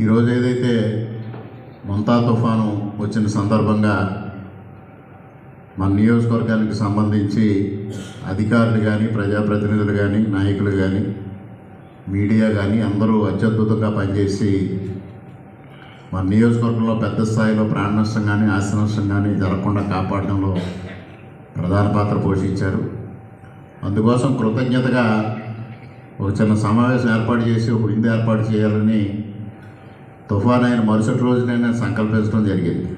ఈరోజు ఏదైతే మొంతా తుఫాను వచ్చిన సందర్భంగా మన నియోజకవర్గానికి సంబంధించి అధికారులు కానీ ప్రజాప్రతినిధులు కానీ నాయకులు కానీ మీడియా కానీ అందరూ అత్యద్భుతంగా పనిచేసి మన నియోజకవర్గంలో పెద్ద స్థాయిలో ప్రాణ నష్టం కానీ ఆస్తి నష్టం కానీ జరగకుండా కాపాడడంలో ప్రధాన పాత్ర పోషించారు. అందుకోసం కృతజ్ఞతగా ఒక చిన్న సమావేశం ఏర్పాటు చేసి ఒక విందు ఏర్పాటు చేయాలని తుఫాన్ అయిన మరుసటి రోజునైనా నేను సంకల్పించడం జరిగింది.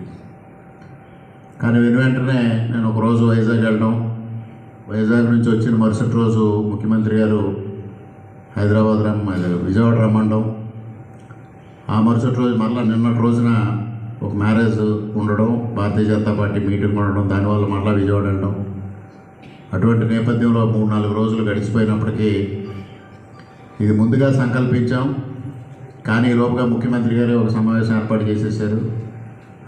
కానీ వెను వెంటనే నేను ఒక రోజు వైజాగ్ వెళ్ళడం. వైజాగ్ నుంచి వచ్చిన మరుసటి రోజు ముఖ్యమంత్రి గారు హైదరాబాద్ రమ్మ విజయవాడ రమ్మండం. ఆ మరుసటి రోజు మళ్ళీ నిన్నటి రోజున ఒక మ్యారేజ్ ఉండడం. భారతీయ జనతా పార్టీ మీటింగ్ ఉండడం. దానివల్ల మళ్ళీ విజయవాడ వెళ్ళడం. అటువంటి నేపథ్యంలో మూడు నాలుగు రోజులు గడిచిపోయినప్పటికీ ఇది ముందుగా సంకల్పించాం. కానీ లోపుగా ముఖ్యమంత్రి గారే ఒక సమావేశం ఏర్పాటు చేసేసారు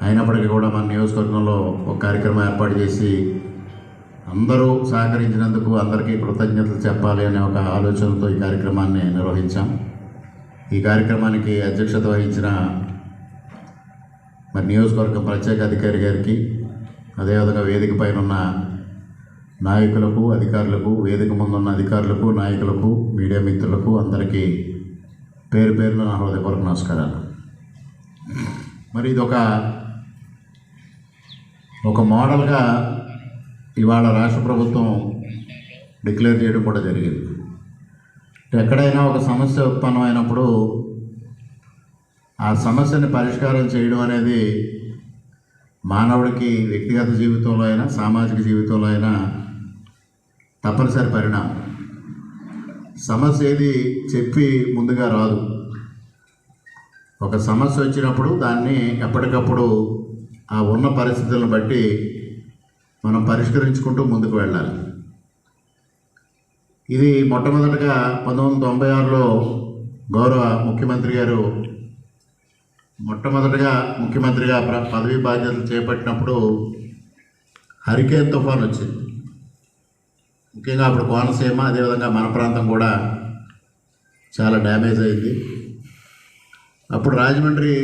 అయినప్పటికీ కూడా మన నియోజకవర్గంలో ఒక కార్యక్రమం ఏర్పాటు చేసి అందరూ సహకరించినందుకు అందరికీ కృతజ్ఞతలు చెప్పాలి అనే ఒక ఆలోచనతో ఈ కార్యక్రమాన్ని నిర్వహించాం. ఈ కార్యక్రమానికి అధ్యక్షత వహించిన మరి నియోజకవర్గం ప్రత్యేక అధికారి గారికి అదేవిధంగా వేదిక పైన ఉన్న నాయకులకు అధికారులకు వేదిక ముందున్న అధికారులకు నాయకులకు మీడియా మిత్రులకు అందరికీ పేరు పేరున నా హృదయపూర్వక నమస్కారాలు. మరి ఇది ఒక ఒక మోడల్గా ఇవాళ రాష్ట్ర ప్రభుత్వం డిక్లేర్ చేయడం కూడా జరిగింది. ఎక్కడైనా ఒక సమస్య ఉత్పన్నమైనప్పుడు ఆ సమస్యని పరిష్కారం చేయడం అనేది మానవుడికి వ్యక్తిగత జీవితంలో అయినా సామాజిక జీవితంలో అయినా తప్పనిసరి పరిణామం. సమస్య ఏది చెప్పి ముందుగా రాదు. ఒక సమస్య వచ్చినప్పుడు దాన్ని ఎప్పటికప్పుడు ఆ ఉన్న పరిస్థితులను బట్టి మనం పరిష్కరించుకుంటూ ముందుకు వెళ్ళాలి. ఇది మొట్టమొదటగా పంతొమ్మిది వందల తొంభై ఆరులో గౌరవ ముఖ్యమంత్రి గారు మొట్టమొదటగా ముఖ్యమంత్రిగా ప్ర- పదవీ బాధ్యతలు చేపట్టినప్పుడు హరికేన్ తుఫాన్ వచ్చింది. ముఖ్యంగా అప్పుడు కోనసీమ అదేవిధంగా మన ప్రాంతం కూడా చాలా డ్యామేజ్ అయింది. అప్పుడు రాజమండ్రి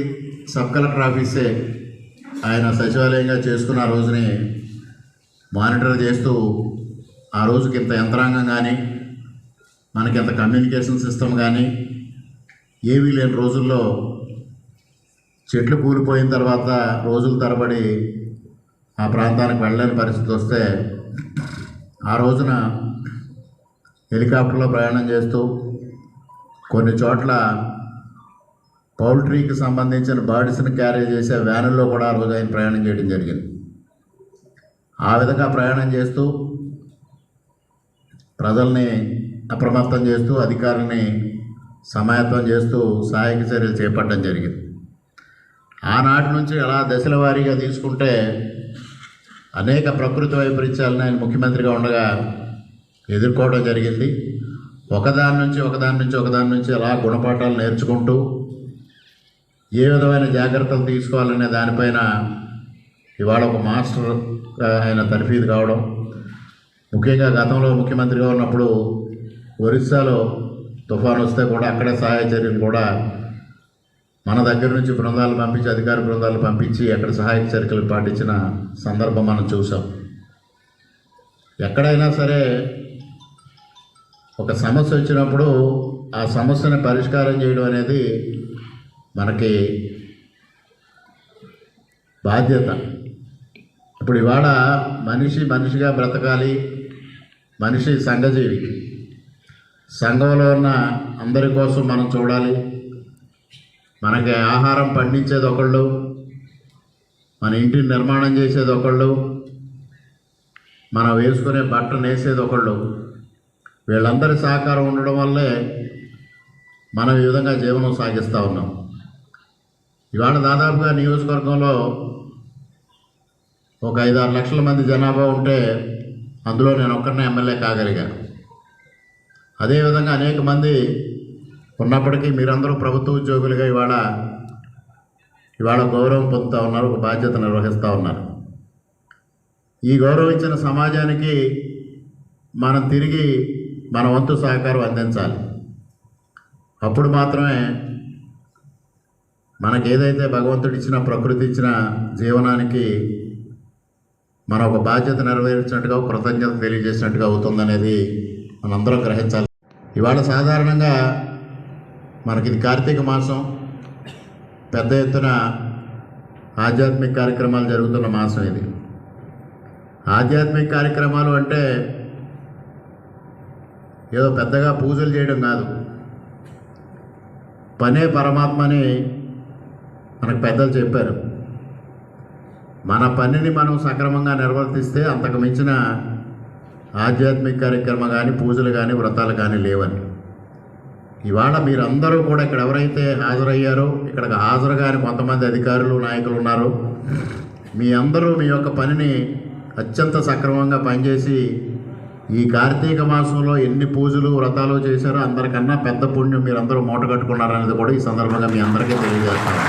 సబ్ కలెక్టర్ ఆఫీసే ఆయన సచివాలయంగా చేసుకున్న ఆ రోజుని మానిటర్ చేస్తూ ఆ రోజుకి ఇంత యంత్రాంగం కానీ మనకి ఇంత కమ్యూనికేషన్ సిస్టమ్ కానీ ఏమీ లేని రోజుల్లో చెట్లు కూలిపోయిన తర్వాత రోజుల తరబడి ఆ ప్రాంతానికి వెళ్ళలేని పరిస్థితి వస్తే ఆ రోజున హెలికాప్టర్లో ప్రయాణం చేస్తూ కొన్ని చోట్ల పౌల్ట్రీకి సంబంధించిన బర్డ్స్ని క్యారీ చేసే వ్యానుల్లో కూడా ఆ రోజు ఆయన ప్రయాణం చేయడం జరిగింది. ఆ విధంగా ప్రయాణం చేస్తూ ప్రజల్ని అప్రమత్తం చేస్తూ అధికారుల్ని సమాయత్తం చేస్తూ సహాయక చర్యలు చేపట్టడం జరిగింది. ఆనాటి నుంచి అలా దశల వారీగా తీసుకుంటే అనేక ప్రకృతి వైపరీత్యాలను ఆయన ముఖ్యమంత్రిగా ఉండగా ఎదుర్కోవడం జరిగింది. ఒకదాని నుంచి ఒకదాని నుంచి ఒకదాని నుంచి అలా గుణపాఠాలు నేర్చుకుంటూ ఏ విధమైన జాగ్రత్తలు తీసుకోవాలనే దానిపైన ఇవాళ ఒక మాస్టర్ ఆయన తర్ఫీదు కావడం ముఖ్యంగా గతంలో ముఖ్యమంత్రిగా ఉన్నప్పుడు ఒరిస్సాలో తుఫాను వస్తే కూడా అక్కడే సహాయ చర్యలు కూడా మన దగ్గర నుంచి బృందాలు పంపించి అధికార బృందాలు పంపించి ఎక్కడ సహాయక చర్యలు పాటించిన సందర్భం మనం చూసాం ఎక్కడైనా సరే ఒక సమస్య వచ్చినప్పుడు ఆ సమస్యని పరిష్కారం చేయడం అనేది మనకి బాధ్యత. ఇప్పుడు ఇవాళ మనిషి మనిషిగా బ్రతకాలి మనిషి సంఘజీవి సంఘంలో ఉన్న అందరి కోసం మనం చూడాలి మనకి ఆహారం పండించేది ఒకళ్ళు మన ఇంటిని నిర్మాణం చేసేది ఒకళ్ళు మనం వేసుకునే బట్ట నేసేది ఒకళ్ళు. వీళ్ళందరి సహకారం ఉండడం వల్లే మనం ఈ విధంగా జీవనం సాగిస్తూ ఉన్నాం. ఇవాళ దాదాపుగా నియోజకవర్గంలో ఒక ఐదు ఆరు లక్షల మంది జనాభా ఉంటే అందులో నేను ఒక్కరినే ఎమ్మెల్యే కాగలిగాను. అదేవిధంగా అనేక మంది ఉన్నప్పటికీ మీరందరూ ప్రభుత్వ ఉద్యోగులుగా ఇవాళ ఇవాళ గౌరవం పొందుతూ ఉన్నారు ఒక బాధ్యత నిర్వహిస్తూ ఉన్నారు. ఈ గౌరవించిన సమాజానికి మనం తిరిగి మన వంతు సహకారం అందించాలి. అప్పుడు మాత్రమే మనకి ఏదైతే భగవంతుడు ఇచ్చిన ప్రకృతి ఇచ్చిన జీవనానికి మన ఒక బాధ్యత నెరవేర్చినట్టుగా కృతజ్ఞత తెలియజేసినట్టుగా అవుతుందనేది మనందరం గ్రహించాలి. ఇవాళ సాధారణంగా మనకి ఇది కార్తీక మాసం. పెద్ద ఎత్తున ఆధ్యాత్మిక కార్యక్రమాలు జరుగుతున్న మాసం ఇది. ఆధ్యాత్మిక కార్యక్రమాలు అంటే ఏదో పెద్దగా పూజలు చేయడం కాదు. పనే పరమాత్మని మనకు పెద్దలు చెప్పారు. మన పనిని మనం సక్రమంగా నిర్వర్తిస్తే అంతకు మించిన ఆధ్యాత్మిక కార్యక్రమం కానీ పూజలు కానీ వ్రతాలు కానీ లేవని. ఇవాళ మీరందరూ కూడా ఇక్కడ ఎవరైతే హాజరయ్యారో ఇక్కడ హాజరు కాని కొంతమంది అధికారులు నాయకులు ఉన్నారు మీ అందరూ మీ యొక్క పనిని అత్యంత సక్రమంగా పనిచేసి ఈ కార్తీక మాసంలో ఎన్ని పూజలు వ్రతాలు చేశారో అందరికన్నా పెద్ద పుణ్యం మీరందరూ మూట కట్టుకున్నారనేది కూడా ఈ సందర్భంగా మీ అందరికీ తెలియజేస్తాను.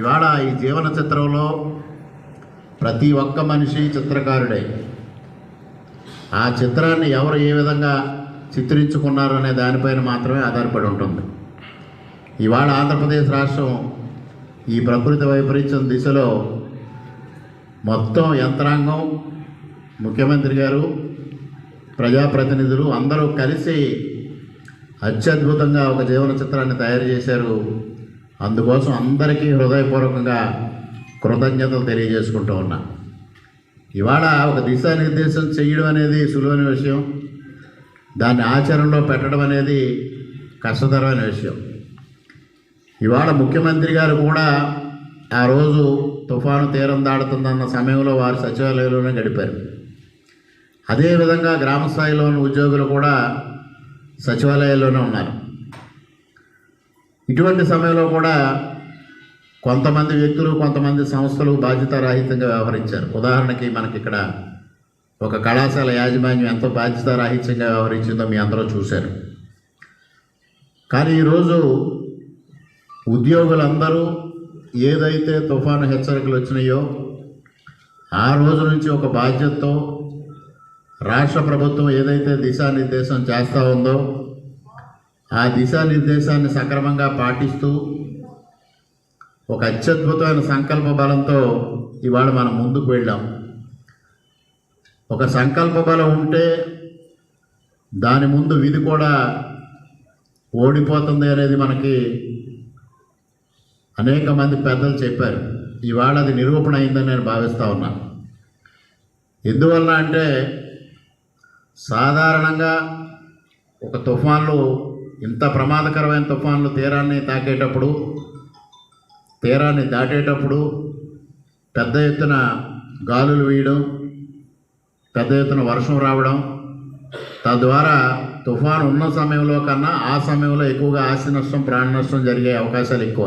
ఇవాళ ఈ జీవన చిత్రంలో ప్రతి ఒక్క మనిషి చిత్రకారుడే. ఆ చిత్రాన్ని ఎవరు ఏ విధంగా చిత్రించుకున్నారనే అనే దానిపైన మాత్రమే ఆధారపడి ఉంటుంది. ఇవాళ ఆంధ్రప్రదేశ్ రాష్ట్రం ఈ ప్రకృతి వైపరీత్యం దిశలో మొత్తం యంత్రాంగం ముఖ్యమంత్రి గారు ప్రజాప్రతినిధులు అందరూ కలిసి అత్యద్భుతంగా ఒక జీవన చిత్రాన్ని తయారు చేశారు. అందుకోసం అందరికీ హృదయపూర్వకంగా కృతజ్ఞతలు తెలియజేసుకుంటూ ఉన్నా. ఇవాళ ఒక దిశానిర్దేశం చేయడం అనేది సులువైన విషయం. దాన్ని ఆచరణలో పెట్టడం అనేది కష్టతరమైన విషయం. ఇవాళ ముఖ్యమంత్రి గారు కూడా ఆ రోజు తుఫాను తీరం దాడుతుందన్న సమయంలో వారు సచివాలయంలోనే గడిపారు. అదేవిధంగా గ్రామ స్థాయిలోని ఉద్యోగులు కూడా సచివాలయాల్లోనే ఉన్నారు. ఇటువంటి సమయంలో కూడా కొంతమంది వ్యక్తులు కొంతమంది సంస్థలు బాధ్యతారాహిత్యంగా వ్యవహరించారు. ఉదాహరణకి మనకి ఇక్కడ ఒక కళాశాల యాజమాన్యం ఎంతో బాధ్యతారాహిత్యంగా వ్యవహరించిందో మీ అందరూ చూశారు. కానీ ఈరోజు ఉద్యోగులందరూ ఏదైతే తుఫాను హెచ్చరికలు వచ్చినాయో ఆ రోజు నుంచి ఒక బాధ్యతతో రాష్ట్ర ప్రభుత్వం ఏదైతే దిశానిర్దేశం చేస్తూ ఉందో ఆ దిశానిర్దేశాన్ని సక్రమంగా పాటిస్తూ ఒక అత్యద్భుతమైన సంకల్ప బలంతో ఇవాళ మనం ముందుకు వెళ్ళాం. ఒక సంకల్ప బలం ఉంటే దాని ముందు విధి కూడా ఓడిపోతుంది అనేది మనకి అనేక మంది పెద్దలు చెప్పారు. ఇవాళ అది నిరూపణ అయిందని నేను భావిస్తూ ఉన్నాను ఎందువలన అంటే సాధారణంగా ఒక తుఫాన్లు ఇంత ప్రమాదకరమైన తుఫాన్లు తీరాన్ని తాకేటప్పుడు తీరాన్ని దాటేటప్పుడు పెద్ద ఎత్తున గాలులు వేయడం పెద్ద ఎత్తున వర్షం రావడం తద్వారా తుఫాను ఉన్న సమయంలో కన్నా ఆ సమయంలో ఎక్కువగా ఆస్తి నష్టం ప్రాణ నష్టం జరిగే అవకాశాలు ఎక్కువ.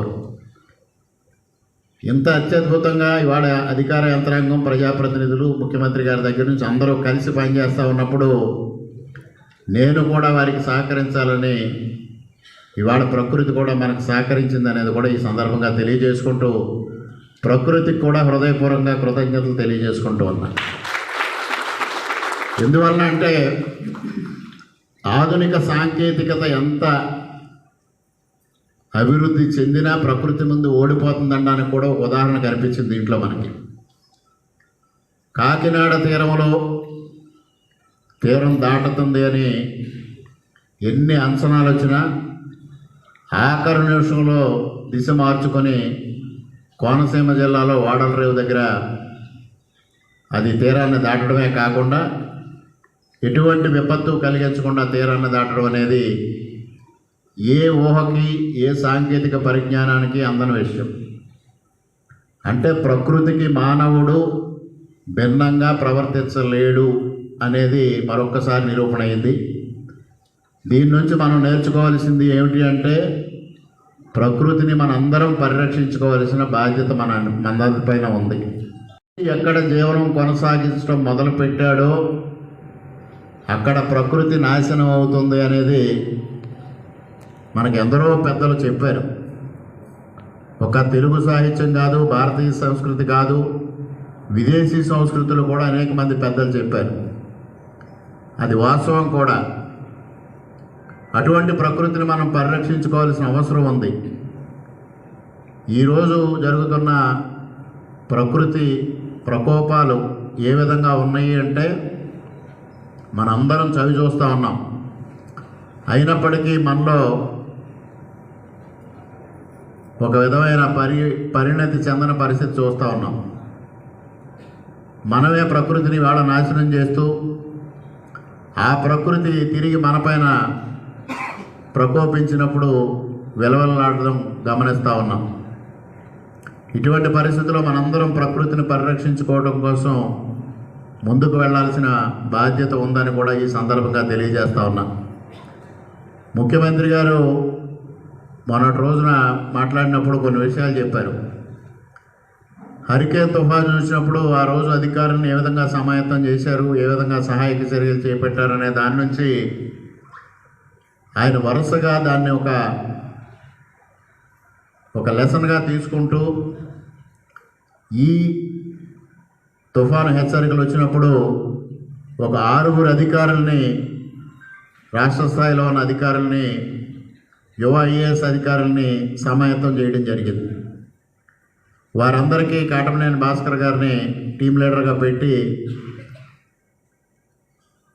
ఇంత అత్యద్భుతంగా ఇవాళ అధికార యంత్రాంగం ప్రజాప్రతినిధులు ముఖ్యమంత్రి గారి దగ్గర నుంచి అందరూ కలిసి పనిచేస్తూ ఉన్నప్పుడు నేను కూడా వారికి సహకరించాలని ఇవాళ ప్రకృతి కూడా మనకు సహకరించింది అనేది కూడా ఈ సందర్భంగా తెలియజేసుకుంటూ ప్రకృతికి కూడా హృదయపూర్వకంగా కృతజ్ఞతలు తెలియజేసుకుంటూ ఉన్నాను ఎందువలన అంటే ఆధునిక సాంకేతికత ఎంత అభివృద్ధి చెందినా ప్రకృతి ముందు ఓడిపోతుందనడానికి కూడా ఒక ఉదాహరణ కనిపించింది దీంట్లో మనకి. కాకినాడ తీరంలో తీరం దాటుతుంది అని ఎన్ని అంచనాలు వచ్చినా ఆఖరి నిమిషంలో దిశ మార్చుకొని కోనసీమ జిల్లాలో వాడల రేవు దగ్గర అది తీరాన్ని దాటడమే కాకుండా ఎటువంటి విపత్తు కలిగించకుండా తీరాన్ని దాటడం అనేది ఏ ఊహకి ఏ సాంకేతిక పరిజ్ఞానానికి అందని విషయం. అంటే ప్రకృతికి మానవుడు భిన్నంగా ప్రవర్తించలేడు అనేది మరొక్కసారి నిరూపణ అయింది. దీని నుంచి మనం నేర్చుకోవాల్సింది ఏమిటి అంటే ప్రకృతిని మనందరం పరిరక్షించుకోవాల్సిన బాధ్యత మన మనందరిపైన ఉంది. ఎక్కడ జీవనం కొనసాగించడం మొదలు పెట్టాడో అక్కడ ప్రకృతి నాశనం అవుతుంది అనేది మనకు ఎందరో పెద్దలు చెప్పారు. ఒక తెలుగు సాహిత్యం కాదు భారతీయ సంస్కృతి కాదు విదేశీ సంస్కృతులు కూడా అనేక మంది పెద్దలు చెప్పారు. అది వాస్తవం కూడా. అటువంటి ప్రకృతిని మనం పరిరక్షించుకోవాల్సిన అవసరం ఉంది. ఈరోజు జరుగుతున్న ప్రకృతి ప్రకోపాలు ఏ విధంగా ఉన్నాయి అంటే మనందరం చవి చూస్తూ ఉన్నాం. అయినప్పటికీ మనలో ఒక విధమైన పరి పరిణతి చెందిన పరిస్థితి చూస్తూ ఉన్నాం. మనమే ప్రకృతిని వాళ్ళ నాశనం చేస్తూ ఆ ప్రకృతి తిరిగి మనపైన ప్రకోపించినప్పుడు విలవలలాడడం గమనిస్తూ ఉన్నాం. ఇటువంటి పరిస్థితుల్లో మనందరం ప్రకృతిని పరిరక్షించుకోవడం కోసం ముందుకు వెళ్ళాల్సిన బాధ్యత ఉందని కూడా ఈ సందర్భంగా తెలియజేస్తా ఉన్నా. ముఖ్యమంత్రి గారు మొన్నటి రోజున మాట్లాడినప్పుడు కొన్ని విషయాలు చెప్పారు. హరికేన్ తుఫాను చూసినప్పుడు ఆ రోజు అధికారులను ఏ విధంగా సమాయత్తం చేశారు ఏ విధంగా సహాయక చర్యలు చేపట్టారనే దాని నుంచి ఆయన వరుసగా దాన్ని ఒక ఒక లెసన్గా తీసుకుంటూ ఈ తుఫాను హెచ్చరికలు వచ్చినప్పుడు ఒక ఆరుగురు అధికారుల్ని రాష్ట్ర స్థాయిలో ఉన్న అధికారుల్ని యువ ఐఏఎస్ అధికారుల్ని సమాయత్తం చేయడం జరిగింది. వారందరికీ కాటమనేని భాస్కర్ గారిని టీం లీడర్గా పెట్టి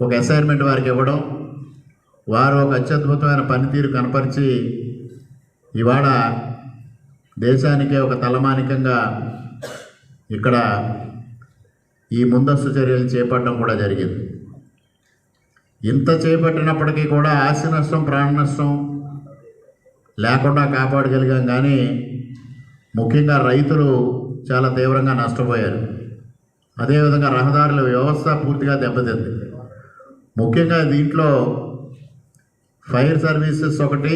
ఒక అసైన్మెంట్ వారికి ఇవ్వడం వారు ఒక అత్యద్భుతమైన పనితీరు కనపరిచి ఇవాళ దేశానికే ఒక తలమానికంగా ఇక్కడ ఈ ముందస్తు చర్యలు చేపట్టడం కూడా జరిగింది. ఇంత చేపట్టినప్పటికీ కూడా ఆస్తి నష్టం ప్రాణ నష్టం లేకుండా కాపాడగలిగాం కానీ ముఖ్యంగా రైతులు చాలా తీవ్రంగా నష్టపోయారు. అదేవిధంగా రహదారుల వ్యవస్థ పూర్తిగా దెబ్బతింది. ముఖ్యంగా దీంట్లో ఫైర్ సర్వీసెస్ ఒకటి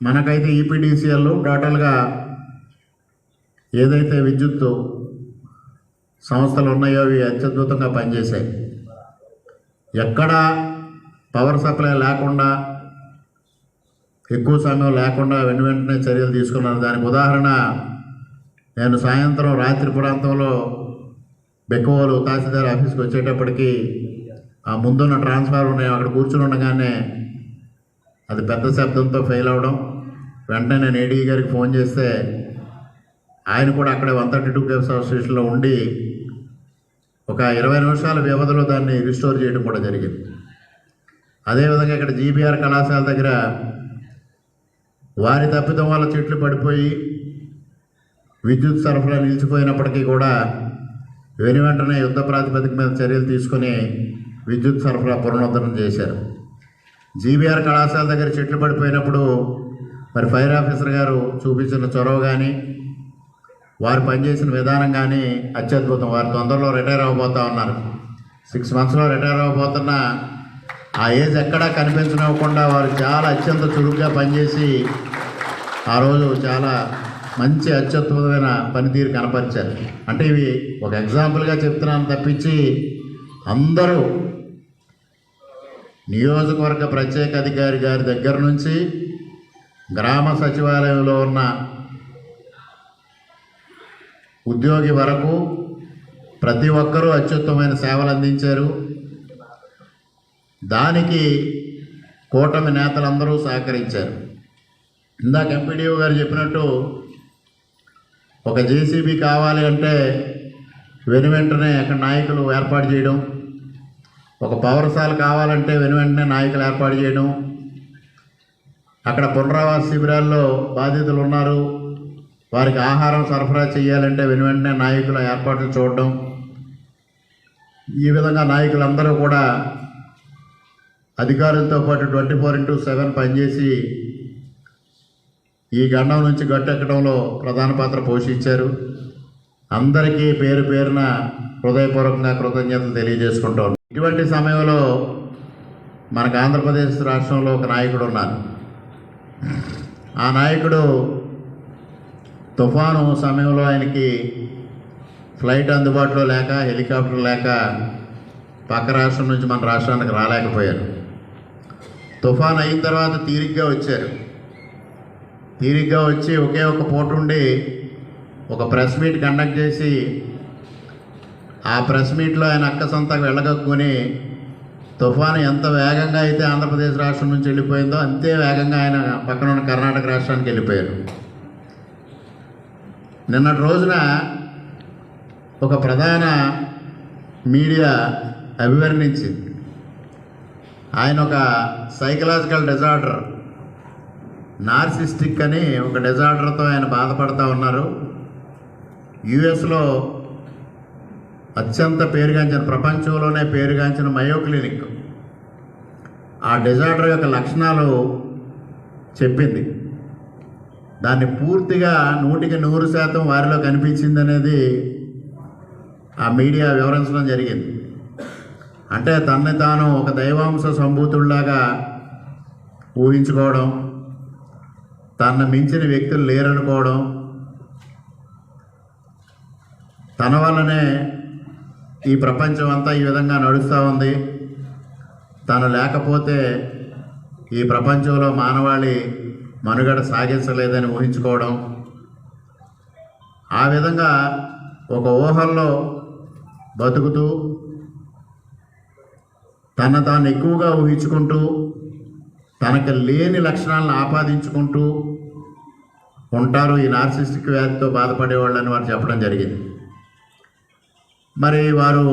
మనకైతే ఈపీడీసీఎల్ టోటల్గా ఏదైతే విద్యుత్ సంస్థలు ఉన్నాయో అవి అత్యద్భుతంగా పనిచేశాయి. ఎక్కడా పవర్ సప్లై లేకుండా ఎక్కువ సమయం లేకుండా వెను వెంటనే చర్యలు తీసుకున్నారు. దానికి ఉదాహరణ నేను సాయంత్రం రాత్రి ప్రాంతంలో బెక్కువలు తహసీల్దార్ ఆఫీస్కి వచ్చేటప్పటికి ఆ ముందున్న ట్రాన్స్ఫార్మర్ నేను అక్కడ కూర్చుని ఉండగానే అది పెద్ద శబ్దంతో ఫెయిల్ అవడం. వెంటనే నేను ఏడీ గారికి ఫోన్ చేస్తే ఆయన కూడా అక్కడే వన్ థర్టీ టూ కేవ్ అసోసియేషన్లో ఉండి ఒక ఇరవై నిమిషాల వ్యవధిలో దాన్ని రిస్టోర్ చేయడం కూడా జరిగింది. అదేవిధంగా ఇక్కడ జీబీఆర్ కళాశాల దగ్గర వారి తప్పిదం వల్ల చెట్లు పడిపోయి విద్యుత్ సరఫరా నిలిచిపోయినప్పటికీ కూడా వెను వెంటనే యుద్ధ ప్రాతిపదిక మీద చర్యలు తీసుకొని విద్యుత్ సరఫరా పునరుద్ధరణ చేశారు. జీబీఆర్ కళాశాల దగ్గర చెట్లు పడిపోయినప్పుడు మరి ఫైర్ ఆఫీసర్ గారు చూపించిన చొరవ కానీ వారు పనిచేసిన విధానం కానీ అత్యద్భుతం. వారు తొందరలో రిటైర్ అవ్వబోతా ఉన్నారు. సిక్స్ మంత్స్లో రిటైర్ అవ్వబోతున్న ఆ ఏజ్ ఎక్కడా కనిపించనివ్వకుండా వారు చాలా అత్యంత చురుగ్గా పనిచేసి ఆ రోజు చాలా మంచి అత్యద్భుతమైన పనితీరు కనపరిచారు. అంటే ఇవి ఒక ఎగ్జాంపుల్గా చెప్తున్నాను తప్పించి అందరూ నియోజకవర్గ ప్రత్యేక అధికారి గారి దగ్గర నుంచి గ్రామ సచివాలయంలో ఉన్న ఉద్యోగి వరకు ప్రతి ఒక్కరూ అత్యుత్తమైన సేవలు అందించారు. దానికి కూటమి నేతలందరూ సహకరించారు. ఇందాక ఎంపీడీఓ గారు చెప్పినట్టు ఒక జేసీబీ కావాలి అంటే వెను వెంటనే అక్కడ నాయకులు ఏర్పాటు చేయడం ఒక పౌరసాల కావాలంటే వెను వెంటనే నాయకులు ఏర్పాటు చేయడం అక్కడ పునరావాస శిబిరాల్లో బాధితులు ఉన్నారు. వారికి ఆహారం సరఫరా చేయాలంటే వెను వెంటనే నాయకుల ఏర్పాట్లు చూడడం. ఈ విధంగా నాయకులందరూ కూడా అధికారులతో పాటు ట్వంటీ ఫోర్ ఇంటూ సెవెన్ పనిచేసి ఈ గండం నుంచి గట్టెక్కడంలో ప్రధాన పాత్ర పోషించారు. అందరికీ పేరు పేరున హృదయపూర్వకంగా కృతజ్ఞతలు తెలియజేసుకుంటాం ఇటువంటి సమయంలో మనకు ఆంధ్రప్రదేశ్ రాష్ట్రంలో ఒక నాయకుడు ఉన్నారు. ఆ నాయకుడు తుఫాను సమయంలో ఆయనకి ఫ్లైట్ అందుబాటులో లేక హెలికాప్టర్ లేక పక్క రాష్ట్రం నుంచి మన రాష్ట్రానికి రాలేకపోయారు. తుఫాన్ అయిన తర్వాత తీరిగ్గా వచ్చారు. తీరిగ్గా వచ్చి ఒకే ఒక పూట ఉండి ఒక ప్రెస్ మీట్ కండక్ట్ చేసి ఆ ప్రెస్ మీట్లో ఆయన అక్క సొంతకు వెళ్ళగక్కుని తుఫాను ఎంత వేగంగా అయితే ఆంధ్రప్రదేశ్ రాష్ట్రం నుంచి వెళ్ళిపోయిందో అంతే వేగంగా ఆయన పక్కన ఉన్న కర్ణాటక రాష్ట్రానికి వెళ్ళిపోయారు. నిన్నటి రోజున ఒక ప్రధాన మీడియా అభివర్ణించింది. ఆయన ఒక సైకలాజికల్ డిజార్డర్ నార్సిస్టిక్ అని ఒక డిజార్డర్తో ఆయన బాధపడుతూ ఉన్నారు. యుఎస్లో అత్యంత పేరుగాంచిన ప్రపంచంలోనే పేరుగాంచిన మయో క్లినిక్ ఆ డిజార్డర్ యొక్క లక్షణాలు చెప్పింది. దాన్ని పూర్తిగా నూటికి నూరు శాతం వారిలో కనిపించింది అనేది ఆ మీడియా వివరించడం జరిగింది. అంటే తన్ని తాను ఒక దైవాంశ సంభూతుల్లాగా ఊహించుకోవడం తన మించిన వ్యక్తులు లేరనుకోవడం తన వల్లనే ఈ ప్రపంచం అంతా ఈ విధంగా నడుస్తూ ఉంది. తను లేకపోతే ఈ ప్రపంచంలో మానవాళి మనుగడ సాగించలేదని ఊహించుకోవడం. ఆ విధంగా ఒక ఊహల్లో బతుకుతూ తన తాను ఎక్కువగా ఊహించుకుంటూ తనకు లేని లక్షణాలను ఆపాదించుకుంటూ ఉంటారు ఈ నార్సిస్టిక్ వ్యాధితో బాధపడేవాళ్ళని వారు చెప్పడం జరిగింది. మరి వారు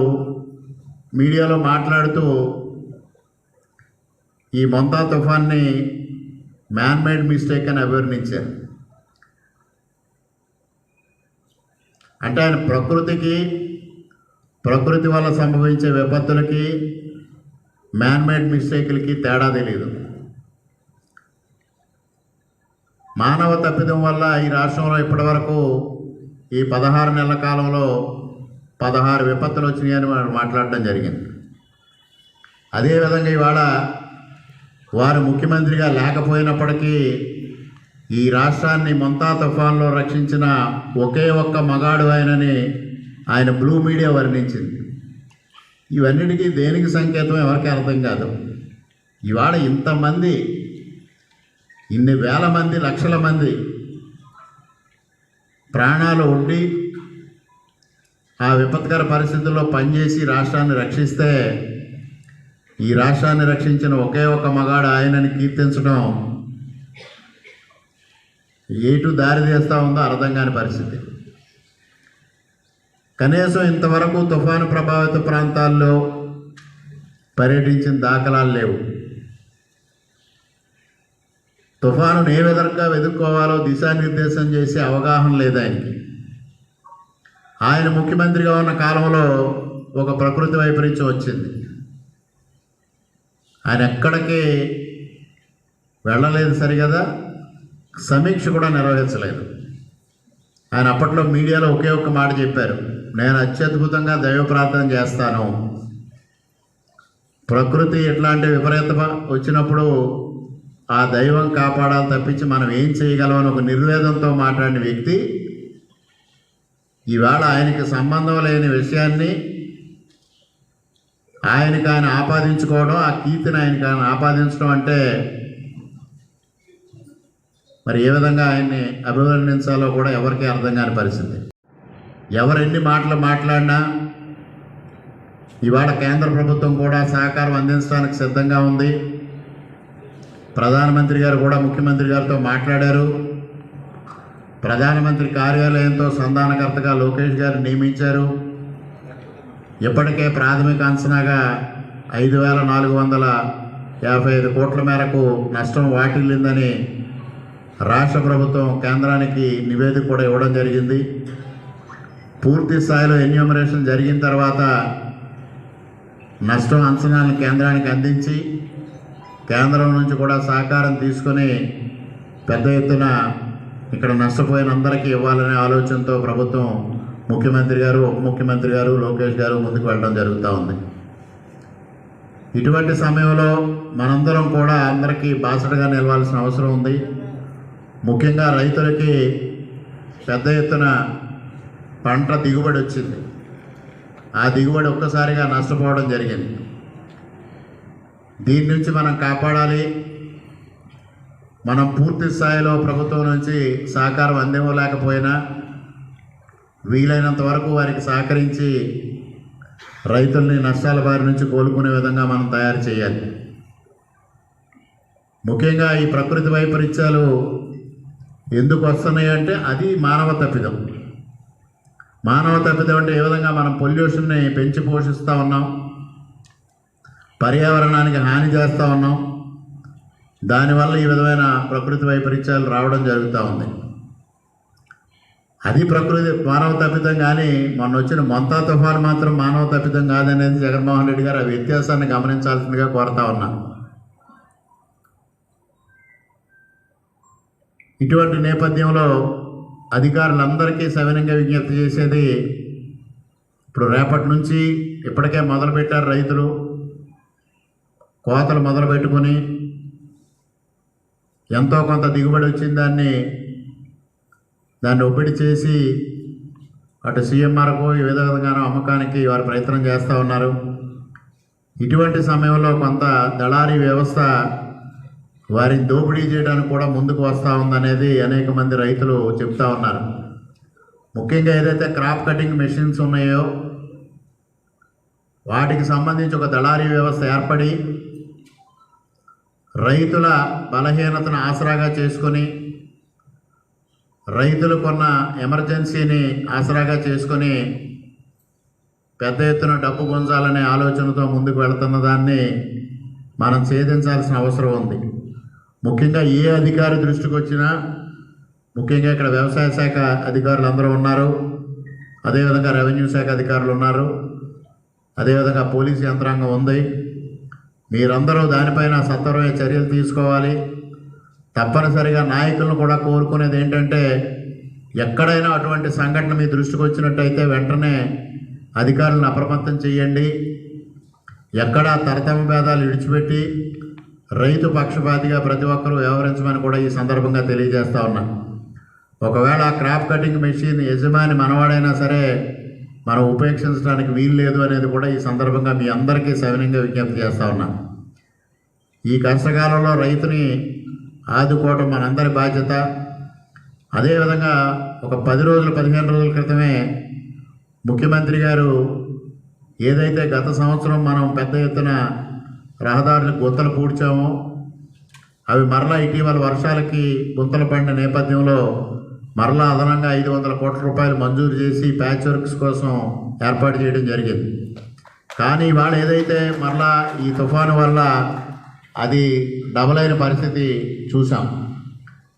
మీడియాలో మాట్లాడుతూ ఈ మొంతా తుఫాన్ని మ్యాన్ మేడ్ మిస్టేక్ అని అభివర్ణించారు అంటే ఆయన ప్రకృతికి ప్రకృతి వల్ల సంభవించే విపత్తులకి మ్యాన్ మేడ్ మిస్టేకులకి తేడా తెలియదు మానవ తప్పిదం వల్ల ఈ రాష్ట్రంలో ఇప్పటివరకు ఈ పదహారు నెలల కాలంలో పదహారు విపత్తులు వచ్చినాయని మాట్లాడడం జరిగింది. అదేవిధంగా ఇవాళ వారు ముఖ్యమంత్రిగా లేకపోయినప్పటికీ ఈ రాష్ట్రాన్ని మొంతా తుఫాన్లో రక్షించిన ఒకే ఒక్క మగాడు ఆయనని ఆయన బ్లూ మీడియా వర్ణించింది. ఇవన్నిటికీ దేనికి సంకేతం ఎవరికి అర్థం కాదు. ఇవాళ ఇంతమంది ఇన్ని వేల మంది లక్షల మంది ప్రాణాలు ఉండి ఆ విపత్కర పరిస్థితుల్లో పనిచేసి రాష్ట్రాన్ని రక్షిస్తే ఈ రాష్ట్రాన్ని రక్షించిన ఒకే ఒక మగాడు ఆయనని కీర్తించడం ఏటు దారి తీస్తూ ఉందో అర్థం కాని పరిస్థితి. కనీసం ఇంతవరకు తుఫాను ప్రభావిత ప్రాంతాల్లో పర్యటించిన దాఖలాలు లేవు. తుఫాను ఏ విధంగా ఎదుర్కోవాలో దిశానిర్దేశం చేసే అవగాహన లేదు ఆయనకి. ఆయన ముఖ్యమంత్రిగా ఉన్న కాలంలో ఒక ప్రకృతి వైపరీత్యం వచ్చింది. ఆయన ఎక్కడికి వెళ్ళలేదు సరిగదా? సమీక్ష కూడా నిర్వహించలేదు ఆయన అప్పట్లో మీడియాలో ఒకే ఒక్క మాట చెప్పారు. నేను అత్యద్భుతంగా దైవ ప్రార్థన చేస్తాను. ప్రకృతి ఎట్లాంటి విపరీత వచ్చినప్పుడు ఆ దైవం కాపాడాలి తప్పించి మనం ఏం చేయగలం అని ఒక నిర్వేదంతో మాట్లాడిన వ్యక్తి ఈవేళ ఆయనకి సంబంధం లేని విషయాన్ని ఆయనకు ఆయన ఆపాదించుకోవడం ఆ కీర్తిని ఆయనకు ఆయన ఆపాదించడం అంటే మరి ఏ విధంగా ఆయన్ని అభివర్ణించాలో కూడా ఎవరికీ అర్థం కాని పరిస్థితి. ఎవరు ఎన్ని మాటలు మాట్లాడినా ఇవాళ కేంద్ర ప్రభుత్వం కూడా సహకారం అందించడానికి సిద్ధంగా ఉంది. ప్రధానమంత్రి గారు కూడా ముఖ్యమంత్రి గారితో మాట్లాడారు. ప్రధానమంత్రి కార్యాలయంతో సంధానకర్తగా లోకేష్ గారు నియమించారు. ఇప్పటికే ప్రాథమిక అంచనాగా ఐదు వేల నాలుగు వందల యాభై ఐదు కోట్ల మేరకు నష్టం వాటిల్లిందని రాష్ట్ర ప్రభుత్వం కేంద్రానికి నివేదిక కూడా ఇవ్వడం జరిగింది. పూర్తి స్థాయిలో ఎన్యూమరేషన్ జరిగిన తర్వాత నష్టం అంచనాలను కేంద్రానికి అందించి కేంద్రం నుంచి కూడా సహకారం తీసుకొని పెద్ద ఎత్తున ఇక్కడ నష్టపోయిన అందరికీ ఇవ్వాలనే ఆలోచనతో ప్రభుత్వం ముఖ్యమంత్రి గారు ఉప ముఖ్యమంత్రి గారు లోకేష్ గారు ముందుకు వెళ్ళడం జరుగుతూ ఉంది. ఇటువంటి సమయంలో మనందరం కూడా అందరికీ బాసటగా నిలవాల్సిన అవసరం ఉంది. ముఖ్యంగా రైతులకి పెద్ద ఎత్తున పంట దిగుబడి వచ్చింది. ఆ దిగుబడి ఒక్కసారిగా నష్టపోవడం జరిగింది. దీని నుంచి మనం కాపాడాలి. మనం పూర్తి స్థాయిలో ప్రభుత్వం నుంచి సహకారం అందివ్వలేకపోయినా వీలైనంత వరకు వారికి సహకరించి రైతుల్ని నష్టాల బారి నుంచి కోలుకునే విధంగా మనం తయారు చేయాలి. ముఖ్యంగా ఈ ప్రకృతి వైపరీత్యాలు ఎందుకు వస్తున్నాయి అంటే అది మానవ తప్పిదం. మానవ తప్పిదం అంటే ఏ విధంగా మనం పొల్యూషన్ని పెంచి పోషిస్తూ ఉన్నాం పర్యావరణానికి హాని చేస్తూ ఉన్నాం దానివల్ల ఈ విధమైన ప్రకృతి వైపరీత్యాలు రావడం జరుగుతూ ఉంది. అది ప్రకృతి మానవ తప్పితం కానీ మొన్న వచ్చిన మొంతా తుఫాను మాత్రం మానవ తప్పితం కాదనేది జగన్మోహన్ రెడ్డి గారు ఆ వ్యత్యాసాన్ని గమనించాల్సిందిగా కోరుతా ఉన్నా. ఇటువంటి నేపథ్యంలో అధికారులందరికీ సవినంగా విజ్ఞప్తి చేసేది ఇప్పుడు రేపటి నుంచి ఇప్పటికే మొదలుపెట్టారు రైతులు. కోతలు మొదలు పెట్టుకొని ఎంతో కొంత దిగుబడి వచ్చిన దాన్ని దాన్ని ఒప్పిడి చేసి అటు సీఎంఆర్కు ఈ విధంగానూ అమ్మకానికి వారు ప్రయత్నం చేస్తూ ఉన్నారు. ఇటువంటి సమయంలో కొంత దళారీ వ్యవస్థ వారిని దోపిడీ చేయడానికి కూడా ముందుకు వస్తూ ఉందనేది అనేక మంది రైతులు చెప్తా ఉన్నారు. ముఖ్యంగా ఏదైతే క్రాప్ కటింగ్ మెషిన్స్ ఉన్నాయో వాటికి సంబంధించి ఒక దళారీ వ్యవస్థ ఏర్పడి రైతుల బలహీనతను ఆసరాగా చేసుకొని రైతులు కొన్న ఎమర్జెన్సీని ఆసరాగా చేసుకొని పెద్ద ఎత్తున డబ్బు గుంజాలనే ఆలోచనతో ముందుకు వెళుతున్న దాన్ని మనం ఛేదించాల్సిన అవసరం ఉంది. ముఖ్యంగా ఏ అధికారి దృష్టికి వచ్చినా ముఖ్యంగా ఇక్కడ వ్యవసాయ శాఖ అధికారులు అందరూ ఉన్నారు. అదేవిధంగా రెవెన్యూ శాఖ అధికారులు ఉన్నారు. అదేవిధంగా పోలీస్ యంత్రాంగం ఉంది. మీరందరూ దానిపైన సత్వరమైన చర్యలు తీసుకోవాలి. తప్పనిసరిగా నాయకులను కూడా కోరుకునేది ఏంటంటే ఎక్కడైనా అటువంటి సంఘటన మీ దృష్టికి వచ్చినట్టయితే వెంటనే అధికారులను అప్రమత్తం చేయండి. ఎక్కడా తరతమ భేదాలు విడిచిపెట్టి రైతు పక్షపాతిగా ప్రతి ఒక్కరూ వ్యవహరించమని కూడా ఈ సందర్భంగా తెలియజేస్తా ఉన్నా. ఒకవేళ ఆ క్రాప్ కటింగ్ మెషిన్ యజమాని మనవాడైనా సరే మనం ఉపేక్షించడానికి వీలు లేదు అనేది కూడా ఈ సందర్భంగా మీ అందరికీ సవినంగా విజ్ఞప్తి చేస్తా ఉన్నా. ఈ కష్టకాలంలో రైతుని ఆదుకోవటం మనందరి బాధ్యత. అదేవిధంగా ఒక పది రోజులు పదిహేను రోజుల క్రితమే ముఖ్యమంత్రి గారు ఏదైతే గత సంవత్సరం మనం పెద్ద ఎత్తున రహదారులు గుంతలు పూడ్చామో అవి మరలా ఇటీవల వర్షాలకి గుంతలు పడిన నేపథ్యంలో మరలా అదనంగా ఐదు వందల కోట్ల రూపాయలు మంజూరు చేసి ప్యాచ్ వర్క్స్ కోసం ఏర్పాటు చేయడం జరిగింది. కానీ ఇవాళ ఏదైతే మరలా ఈ తుఫాను వల్ల అది డబుల్ అయిన పరిస్థితి చూసాం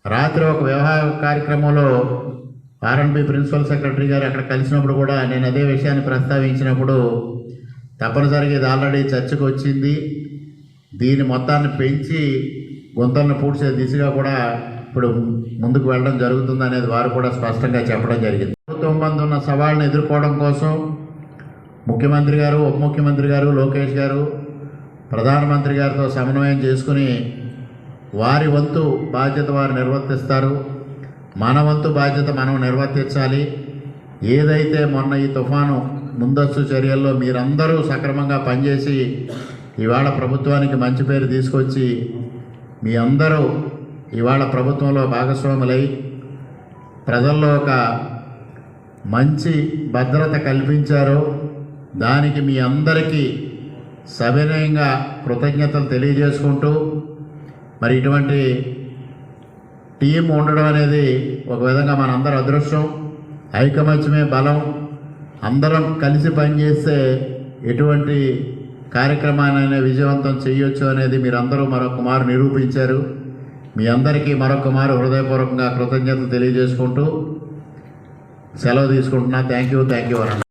రాత్రి ఒక వ్యవహార కార్యక్రమంలో ఆర్ఎన్బి ప్రిన్సిపల్ సెక్రటరీ గారు అక్కడ కలిసినప్పుడు కూడా నేను అదే విషయాన్ని ప్రస్తావించినప్పుడు తప్పనిసరిగా ఇది ఆల్రెడీ చర్చకు వచ్చింది. దీని మొత్తాన్ని పెంచి గుంతలను పూడ్చే దిశగా కూడా ఇప్పుడు ముందుకు వెళ్ళడం జరుగుతుంది అనేది వారు కూడా స్పష్టంగా చెప్పడం జరిగింది. ప్రభుత్వం మంది ఉన్న సవాళ్ళను ఎదుర్కోవడం కోసం ముఖ్యమంత్రి గారు ఉప ముఖ్యమంత్రి గారు లోకేష్ గారు ప్రధానమంత్రి గారితో సమన్వయం చేసుకుని వారి వంతు బాధ్యత వారు నిర్వర్తిస్తారు. మన వంతు బాధ్యత మనం నిర్వర్తించాలి. ఏదైతే మొన్న ఈ తుఫాను ముందస్తు చర్యల్లో మీరందరూ సక్రమంగా పనిచేసి ఇవాళ ప్రభుత్వానికి మంచి పేరు తీసుకొచ్చి మీ అందరూ ఇవాళ ప్రభుత్వంలో భాగస్వాములై ప్రజల్లో ఒక మంచి భద్రత కల్పించారో. దానికి మీ అందరికీ సవినయంగా కృతజ్ఞతలు తెలియజేసుకుంటూ మరి ఇటువంటి టీం ఉండడం అనేది ఒక విధంగా మనందరి అదృష్టం. ఐకమత్యమే బలం. అందరం కలిసి పనిచేస్తే ఎటువంటి కార్యక్రమాన్ని విజయవంతం చేయొచ్చు అనేది మీరందరూ మరొక మారు నిరూపించారు. మీ అందరికీ మరొక మారు హృదయపూర్వకంగా కృతజ్ఞతలు తెలియజేసుకుంటూ సెలవు తీసుకుంటున్నా. థ్యాంక్ యూ థ్యాంక్ యూ అన్న.